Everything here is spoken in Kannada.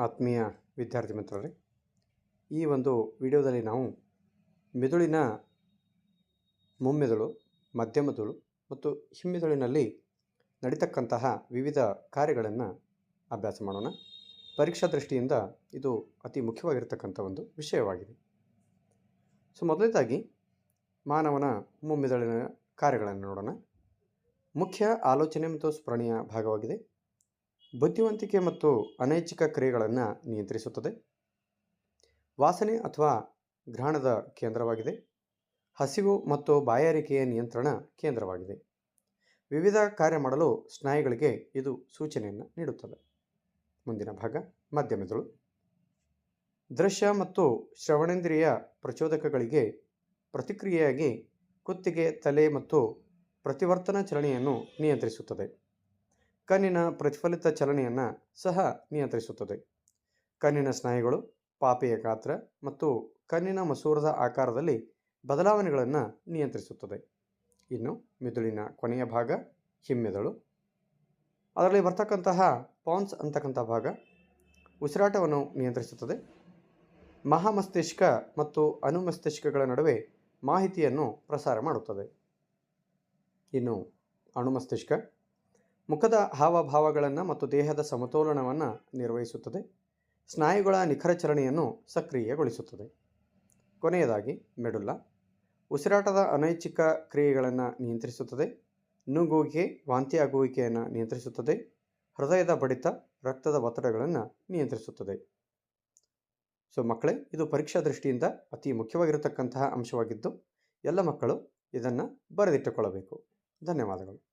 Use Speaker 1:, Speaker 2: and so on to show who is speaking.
Speaker 1: ಆತ್ಮೀಯ ವಿದ್ಯಾರ್ಥಿ ಮಿತ್ರರೇ, ಈ ಒಂದು ವಿಡಿಯೋದಲ್ಲಿ ನಾವು ಮೆದುಳಿನ ಮುಮ್ಮೆದುಳು, ಮಧ್ಯಮದುಳು ಮತ್ತು ಹಿಮ್ಮೆದುಳಿನಲ್ಲಿ ನಡೀತಕ್ಕಂತಹ ವಿವಿಧ ಕಾರ್ಯಗಳನ್ನು ಅಭ್ಯಾಸ ಮಾಡೋಣ. ಪರೀಕ್ಷಾ ದೃಷ್ಟಿಯಿಂದ ಇದು ಅತಿ ಮುಖ್ಯವಾಗಿರ್ತಕ್ಕಂಥ ಒಂದು ವಿಷಯವಾಗಿದೆ. ಸೊ, ಮೊದಲನೇದಾಗಿ ಮಾನವನ ಮುಮ್ಮೆದುಳಿನ ಕಾರ್ಯಗಳನ್ನು ನೋಡೋಣ. ಮುಖ್ಯ ಆಲೋಚನೆ ಮತ್ತು ಸ್ಮರಣೆಯ ಭಾಗವಾಗಿದೆ. ಬುದ್ಧಿವಂತಿಕೆ ಮತ್ತು ಅನೈಚ್ಛಿಕ ಕ್ರಿಯೆಗಳನ್ನು ನಿಯಂತ್ರಿಸುತ್ತದೆ. ವಾಸನೆ ಅಥವಾ ಗ್ರಹಣದ ಕೇಂದ್ರವಾಗಿದೆ. ಹಸಿವು ಮತ್ತು ಬಾಯಾರಿಕೆಯ ನಿಯಂತ್ರಣ ಕೇಂದ್ರವಾಗಿದೆ. ವಿವಿಧ ಕಾರ್ಯ ಮಾಡಲು ಸ್ನಾಯುಗಳಿಗೆ ಇದು ಸೂಚನೆಯನ್ನು ನೀಡುತ್ತದೆ. ಮುಂದಿನ ಭಾಗ ಮಧ್ಯಮೆದುಳು ದೃಶ್ಯ ಮತ್ತು ಶ್ರವಣೇಂದ್ರಿಯ ಪ್ರಚೋದಕಗಳಿಗೆ ಪ್ರತಿಕ್ರಿಯೆಯಾಗಿ ಕುತ್ತಿಗೆ, ತಲೆ ಮತ್ತು ಪ್ರತಿವರ್ತನ ಚಲನೆಯನ್ನು ನಿಯಂತ್ರಿಸುತ್ತದೆ. ಕಣ್ಣಿನ ಪ್ರತಿಫಲಿತ ಚಲನೆಯನ್ನು ಸಹ ನಿಯಂತ್ರಿಸುತ್ತದೆ. ಕಣ್ಣಿನ ಸ್ನಾಯುಗಳು, ಪಾಪೆಯ ಗಾತ್ರ ಮತ್ತು ಕಣ್ಣಿನ ಮಸೂರದ ಆಕಾರದಲ್ಲಿ ಬದಲಾವಣೆಗಳನ್ನು ನಿಯಂತ್ರಿಸುತ್ತದೆ. ಇನ್ನು ಮೆದುಳಿನ ಕೊನೆಯ ಭಾಗ, ಹಿಮ್ಮೆದುಳು. ಅದರಲ್ಲಿ ಬರ್ತಕ್ಕಂತಹ ಪಾನ್ಸ್ ಅಂತಕ್ಕಂಥ ಭಾಗ ಉಸಿರಾಟವನ್ನು ನಿಯಂತ್ರಿಸುತ್ತದೆ. ಮಹಾಮಸ್ತಿಷ್ಕ ಮತ್ತು ಅನುಮಸ್ತಿಷ್ಕಗಳ ನಡುವೆ ಮಾಹಿತಿಯನ್ನು ಪ್ರಸಾರ ಮಾಡುತ್ತದೆ. ಇನ್ನು ಅಣುಮಸ್ತಿಷ್ಕ ಮುಖದ ಹಾವಭಾವಗಳನ್ನು ಮತ್ತು ದೇಹದ ಸಮತೋಲನವನ್ನು ನಿರ್ವಹಿಸುತ್ತದೆ. ಸ್ನಾಯುಗಳ ನಿಖರ ಚಲನೆಯನ್ನು ಸಕ್ರಿಯಗೊಳಿಸುತ್ತದೆ. ಕೊನೆಯದಾಗಿ ಮೆಡುಲ್ಲ ಉಸಿರಾಟದ ಅನೈಚ್ಛಿಕ ಕ್ರಿಯೆಗಳನ್ನು ನಿಯಂತ್ರಿಸುತ್ತದೆ. ನುಗ್ಗುವಿಕೆ, ವಾಂತಿಯಾಗುವಿಕೆಯನ್ನು ನಿಯಂತ್ರಿಸುತ್ತದೆ. ಹೃದಯದ ಬಡಿತ, ರಕ್ತದ ಒತ್ತಡಗಳನ್ನು ನಿಯಂತ್ರಿಸುತ್ತದೆ. ಸೊ ಮಕ್ಕಳೇ, ಇದು ಪರೀಕ್ಷಾ ದೃಷ್ಟಿಯಿಂದ ಅತಿ ಮುಖ್ಯವಾಗಿರತಕ್ಕಂತಹ ಅಂಶವಾಗಿದ್ದು, ಎಲ್ಲ ಮಕ್ಕಳು ಇದನ್ನು ಬರೆದಿಟ್ಟುಕೊಳ್ಳಬೇಕು. ಧನ್ಯವಾದಗಳು.